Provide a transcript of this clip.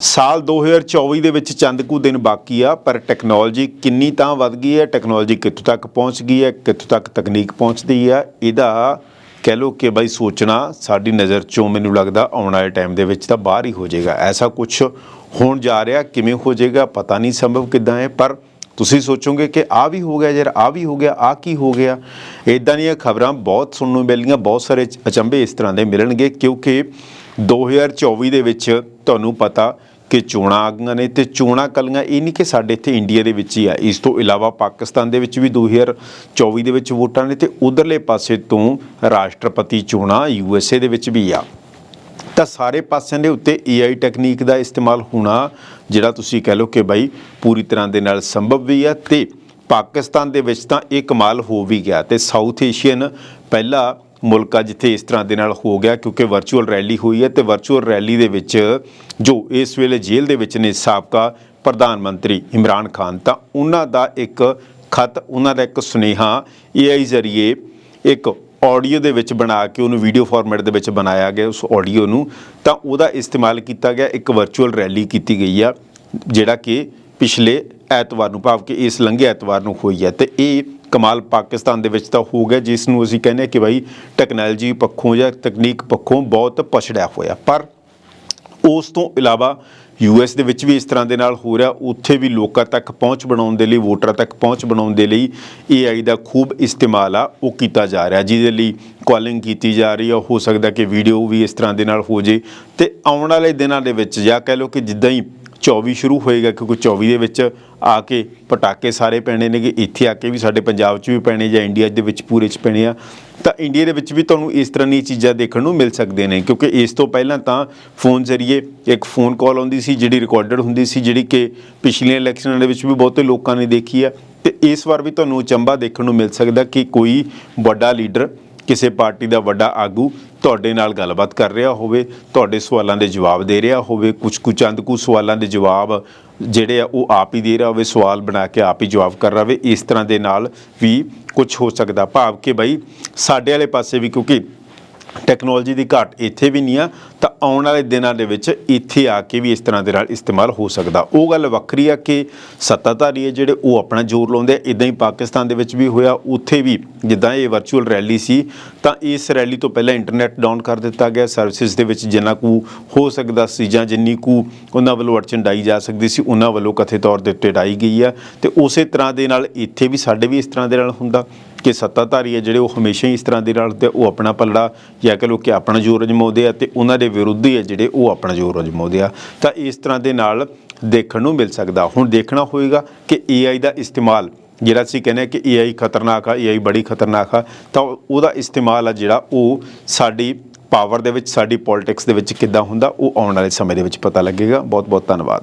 ਸਾਲ 2024 ਦੇ ਵਿੱਚ ਚੰਦ ਕੁ ਦਿਨ ਬਾਕੀ ਆ, ਪਰ ਟੈਕਨੋਲੋਜੀ ਕਿੰਨੀ ਤਾਂ ਵੱਧ ਗਈ ਹੈ ਟੈਕਨੋਲੋਜੀ ਕਿੱਥੋਂ ਤੱਕ ਪਹੁੰਚ ਗਈ ਹੈ, ਕਿੱਥੋਂ ਤੱਕ ਤਕਨੀਕ ਪਹੁੰਚਦੀ ਆ, ਇਹਦਾ ਕਹਿ ਲੋ ਕਿ ਬਾਈ ਸੋਚਣਾ ਸਾਡੀ ਨਜ਼ਰ ਚੋਂ ਮੈਨੂੰ ਲੱਗਦਾ ਆਉਣ ਵਾਲੇ ਟਾਈਮ ਦੇ ਵਿੱਚ ਤਾਂ ਬਾਹਰ ਹੀ ਹੋ ਜਾਏਗਾ। ਐਸਾ ਕੁਝ ਹੋਣ ਜਾ ਰਿਹਾ, ਕਿਵੇਂ ਹੋ ਜਾਏਗਾ ਪਤਾ ਨਹੀਂ ਸੰਭਵ ਕਿਦਾਂ ਹੈ, ਪਰ ਤੁਸੀਂ ਸੋਚੋਗੇ ਕਿ ਆ ਵੀ ਹੋ ਗਿਆ ਯਾਰ ਆ ਵੀ ਹੋ ਗਿਆ ਆ ਕੀ ਹੋ ਗਿਆ? ਇਦਾਂ ਦੀਆਂ ਖਬਰਾਂ ਬਹੁਤ ਸੁਣਨ ਨੂੰ ਮਿਲੀਆਂ ਬਹੁਤ ਸਾਰੇ ਅਚੰਭੇ ਇਸ ਤਰ੍ਹਾਂ ਦੇ ਮਿਲਣਗੇ, ਕਿਉਂਕਿ 2024 ਦੇ ਵਿੱਚ ਤੁਹਾਨੂੰ ਪਤਾ ਕਿ ਚੋਣਾਂ ਆ ਗਈਆਂ ਨੇ ਤੇ ਚੋਣਾਂ ਕਲੀਆਂ ਇਹ ਨਹੀਂ ਕਿ ਸਾਡੇ ਇੱਥੇ ਇੰਡੀਆ ਦੇ ਵਿੱਚ ਹੀ ਆ। ਇਸ ਤੋਂ ਇਲਾਵਾ ਪਾਕਿਸਤਾਨ ਦੇ ਵਿੱਚ ਵੀ 2024 ਦੇ ਵਿੱਚ ਵੋਟਾਂ ਨੇ ਤੇ ਉਧਰਲੇ ਪਾਸੇ ਤੋਂ ਰਾਸ਼ਟਰਪਤੀ ਚੋਣਾਂ ਯੂਐਸਏ ਦੇ ਵਿੱਚ ਵੀ ਆ। ਤਾਂ ਸਾਰੇ ਪਾਸਿਆਂ ਦੇ ਉੱਤੇ AI ਟੈਕਨੀਕ ਦਾ ਇਸਤੇਮਾਲ ਹੋਣਾ ਜਿਹੜਾ ਤੁਸੀਂ ਕਹਿ ਲਓ ਕਿ ਬਾਈ ਪੂਰੀ ਤਰ੍ਹਾਂ ਦੇ ਨਾਲ ਸੰਭਵ ਵੀ ਆ ਤੇ ਪਾਕਿਸਤਾਨ ਦੇ ਵਿੱਚ ਤਾਂ ਇਹ ਕਮਾਲ ਹੋ ਵੀ ਗਿਆ ਤੇ ਸਾਊਥ ਏਸ਼ੀਅਨ ਪਹਿਲਾ ਮੁਲਕ ਆ ਜਿੱਥੇ ਇਸ ਤਰ੍ਹਾਂ ਦੇ ਨਾਲ ਹੋ ਗਿਆ ਕਿਉਂਕਿ ਵਰਚੁਅਲ ਰੈਲੀ ਹੋਈ ਹੈ ਤੇ ਵਰਚੁਅਲ ਰੈਲੀ ਦੇ ਵਿੱਚ ਜੋ ਇਸ ਵੇਲੇ ਜੇਲ੍ਹ ਦੇ ਵਿੱਚ ਨੇ ਸਾਬਕਾ ਪ੍ਰਧਾਨ ਮੰਤਰੀ ਇਮਰਾਨ ਖਾਨ, ਤਾਂ ਉਹਨਾਂ ਦਾ ਇੱਕ ਖਤ, ਉਹਨਾਂ ਦਾ ਇੱਕ ਸੁਨੇਹਾ AI ਜ਼ਰੀਏ ਇੱਕ ਆਡੀਓ ਦੇ ਵਿੱਚ ਬਣਾ ਕੇ ਉਹਨੂੰ ਵੀਡੀਓ ਫਾਰਮੈਟ ਦੇ ਵਿੱਚ ਬਣਾਇਆ ਗਿਆ, ਉਸ ਆਡੀਓ ਨੂੰ। ਤਾਂ ਉਹਦਾ ਇਸਤੇਮਾਲ ਕੀਤਾ ਗਿਆ, ਇੱਕ ਵਰਚੁਅਲ ਰੈਲੀ ਕੀਤੀ ਗਈ ਆ, ਜਿਹੜਾ ਕਿ ਪਿਛਲੇ ਐਤਵਾਰ ਨੂੰ, ਭਾਵ ਕਿ ਇਸ ਲੰਘੇ ਐਤਵਾਰ ਨੂੰ ਹੋਈ ਹੈ ਤੇ ਇਹ ਕਮਾਲ ਪਾਕਿਸਤਾਨ ਦੇ ਵਿੱਚ ਤਾਂ ਹੋ ਗਿਆ, ਜਿਸ ਨੂੰ ਅਸੀਂ ਕਹਿੰਦੇ ਹਾਂ ਕਿ ਭਾਈ ਟੈਕਨੋਲੋਜੀ ਪੱਖੋਂ ਜਾਂ ਤਕਨੀਕ ਪੱਖੋਂ ਬਹੁਤ ਪਛੜਿਆ ਹੋਇਆ। ਪਰ ਉਸ ਤੋਂ ਇਲਾਵਾ ਯੂਐਸ ਦੇ ਵਿੱਚ ਵੀ ਇਸ ਤਰ੍ਹਾਂ ਦੇ ਨਾਲ ਹੋ ਰਿਹਾ, ਉੱਥੇ ਵੀ ਲੋਕਾਂ ਤੱਕ ਪਹੁੰਚ ਬਣਾਉਣ ਦੇ ਲਈ, ਵੋਟਰਾਂ ਤੱਕ ਪਹੁੰਚ ਬਣਾਉਣ ਦੇ ਲਈ AI ਦਾ ਖੂਬ ਇਸਤੇਮਾਲ ਆ, ਉਹ ਕੀਤਾ ਜਾ ਰਿਹਾ, ਜਿਹਦੇ ਲਈ ਕਾਲਿੰਗ ਕੀਤੀ ਜਾ ਰਹੀ ਆ, ਹੋ ਸਕਦਾ ਕਿ ਵੀਡੀਓ ਵੀ ਇਸ ਤਰ੍ਹਾਂ ਦੇ ਨਾਲ ਹੋ ਜੇ। ਤੇ ਆਉਣ ਵਾਲੇ ਦਿਨਾਂ ਦੇ ਵਿੱਚ ਜਾਂ ਕਹਿ ਲਓ ਕਿ ਜਿੱਦਾਂ ਹੀ 24 ਸ਼ੁਰੂ ਹੋਏਗਾ ਕਿਉਂਕਿ 24 ਦੇ ਵਿੱਚ ਆ ਕੇ ਪਟਾਕੇ ਸਾਰੇ ਪੈਣੇ ਨੇਗੇ, ਇੱਥੇ ਆ ਕੇ ਵੀ ਸਾਡੇ ਪੰਜਾਬ 'ਚ ਵੀ ਪੈਣੇ ਜਾਂ ਇੰਡੀਆ ਦੇ ਵਿੱਚ ਪੂਰੇ 'ਚ ਪੈਣੇ ਆ। ਤਾਂ ਇੰਡੀਆ ਦੇ ਵਿੱਚ ਵੀ ਤੁਹਾਨੂੰ ਇਸ ਤਰ੍ਹਾਂ ਦੀਆਂ ਚੀਜ਼ਾਂ ਦੇਖਣ ਨੂੰ ਮਿਲ ਸਕਦੇ ਨੇ, ਕਿਉਂਕਿ ਇਸ ਤੋਂ ਪਹਿਲਾਂ ਤਾਂ ਫੋਨ ਜ਼ਰੀਏ ਇੱਕ ਫੋਨ ਕਾਲ ਆਉਂਦੀ ਸੀ, ਜਿਹੜੀ ਰਿਕਾਰਡਡ ਹੁੰਦੀ ਸੀ, ਜਿਹੜੀ ਕਿ ਪਿਛਲੀਆਂ ਇਲੈਕਸ਼ਨਾਂ ਦੇ ਵਿੱਚ ਵੀ ਬਹੁਤੇ ਲੋਕਾਂ ਨੇ ਦੇਖੀ ਆ। ਤੇ ਇਸ ਵਾਰ ਵੀ ਤੁਹਾਨੂੰ ਚੰਬਾ ਦੇਖਣ ਨੂੰ ਮਿਲ ਸਕਦਾ ਕਿ ਕੋਈ ਵੱਡਾ ਲੀਡਰ ਕਿਸੇ ਪਾਰਟੀ ਦਾ ਵੱਡਾ ਆਗੂ ਤੁਹਾਡੇ ਨਾਲ ਗੱਲਬਾਤ ਕਰ ਰਿਹਾ ਹੋਵੇ, ਤੁਹਾਡੇ ਸਵਾਲਾਂ ਦੇ ਜਵਾਬ ਦੇ ਰਿਹਾ ਹੋਵੇ ਕੁਝ ਕੁ ਚੰਦ ਕੁ ਸਵਾਲਾਂ ਦੇ ਜਵਾਬ ਜਿਹੜੇ ਆ ਉਹ ਆਪ ਹੀ ਦੇ ਰਿਹਾ ਹੋਵੇ, ਸਵਾਲ ਬਣਾ ਕੇ ਆਪ ਹੀ ਜਵਾਬ ਕਰ ਰਿਹਾ ਹੋਵੇ, ਇਸ ਤਰ੍ਹਾਂ ਦੇ ਨਾਲ ਵੀ ਕੁਝ ਹੋ ਸਕਦਾ। ਭਾਵ ਕਿ ਬਈ ਸਾਡੇ ਵਾਲੇ ਪਾਸੇ ਵੀ ਕਿਉਂਕਿ ਟੈਕਨੋਲੋਜੀ ਦੀ ਘਾਟ ਇੱਥੇ ਵੀ ਨਹੀਂ ਆ, ਤਾਂ ਆਉਣ ਵਾਲੇ ਦਿਨਾਂ ਦੇ ਵਿੱਚ ਇੱਥੇ ਆ ਕੇ ਵੀ ਇਸ ਤਰ੍ਹਾਂ ਦੇ ਨਾਲ ਇਸਤੇਮਾਲ ਹੋ ਸਕਦਾ। ਉਹ ਗੱਲ ਵੱਖਰੀ ਆ ਕਿ ਸੱਤਾਧਾਰੀ ਹੈ ਜਿਹੜੇ ਉਹ ਆਪਣਾ ਜ਼ੋਰ ਲਾਉਂਦੇ ਆ ਇਦਾਂ ਹੀ ਪਾਕਿਸਤਾਨ ਦੇ ਵਿੱਚ ਵੀ ਹੋਇਆ, ਉੱਥੇ ਵੀ ਜਿੱਦਾਂ ਇਹ ਵਰਚੁਅਲ ਰੈਲੀ ਸੀ, ਤਾਂ ਇਸ ਰੈਲੀ ਤੋਂ ਪਹਿਲਾਂ ਇੰਟਰਨੈਟ ਡਾਊਨ ਕਰ ਦਿੱਤਾ ਗਿਆ। ਸਰਵਿਸਿਜ਼ ਦੇ ਵਿੱਚ ਜਿੰਨਾ ਕੁ ਹੋ ਸਕਦਾ ਸੀ ਜਾਂ ਜਿੰਨੀ ਕੁ ਉਹਨਾਂ ਵੱਲੋਂ ਅੜਚਨ ਡਾਈ ਜਾ ਸਕਦੀ ਸੀ, ਉਹਨਾਂ ਵੱਲੋਂ ਕਥੇ ਤੌਰ ਦੇ ਉੱਤੇ ਡਾਈ ਗਈ ਆ। ਤੇ ਉਸੇ ਤਰ੍ਹਾਂ ਦੇ ਨਾਲ ਇੱਥੇ ਵੀ ਸਾਡੇ ਵੀ ਇਸ ਤਰ੍ਹਾਂ ਦੇ ਨਾਲ ਹੁੰਦਾ ਕਿ ਸੱਤਾਧਾਰੀ ਹੈ ਜਿਹੜੇ ਉਹ ਹਮੇਸ਼ਾ ਹੀ ਇਸ ਤਰ੍ਹਾਂ ਦੇ ਨਾਲ ਤੇ ਉਹ ਆਪਣਾ ਪੱਲੜਾ ਜਾਂ ਕਹ ਲੋ ਕਿ ਆਪਣਾ ਜ਼ੋਰ ਅਜਮਾਉਂਦੇ ਆ ਤੇ ਉਹਨਾਂ ਦੇ ਵਿਰੋਧੀ ਹੈ ਜਿਹੜੇ ਉਹ ਆਪਣਾ ਜ਼ੋਰ ਅਜਮਾਉਂਦੇ ਆ। ਤਾਂ ਇਸ ਤਰ੍ਹਾਂ ਦੇ ਨਾਲ ਦੇਖਣ ਨੂੰ ਮਿਲ ਸਕਦਾ। ਹੁਣ ਦੇਖਣਾ ਹੋਏਗਾ ਕਿ AI ਦਾ ਇਸਤੇਮਾਲ ਜਿਹੜਾ ਅਸੀਂ ਕਹਿੰਦੇ ਹਾਂ ਕਿ AI ਖਤਰਨਾਕ ਆ AI ਬੜੀ ਖਤਰਨਾਕ ਆ, ਤਾਂ ਉਹਦਾ ਇਸਤੇਮਾਲ ਆ ਜਿਹੜਾ ਉਹ ਸਾਡੀ ਪਾਵਰ ਦੇ ਵਿੱਚ, ਸਾਡੀ ਪੋਲਿਟਿਕਸ ਦੇ ਵਿੱਚ ਕਿੱਦਾਂ ਹੁੰਦਾ, ਉਹ ਆਉਣ ਵਾਲੇ ਸਮੇਂ ਦੇ ਵਿੱਚ ਪਤਾ ਲੱਗੇਗਾ। ਬਹੁਤ ਬਹੁਤ ਧੰਨਵਾਦ।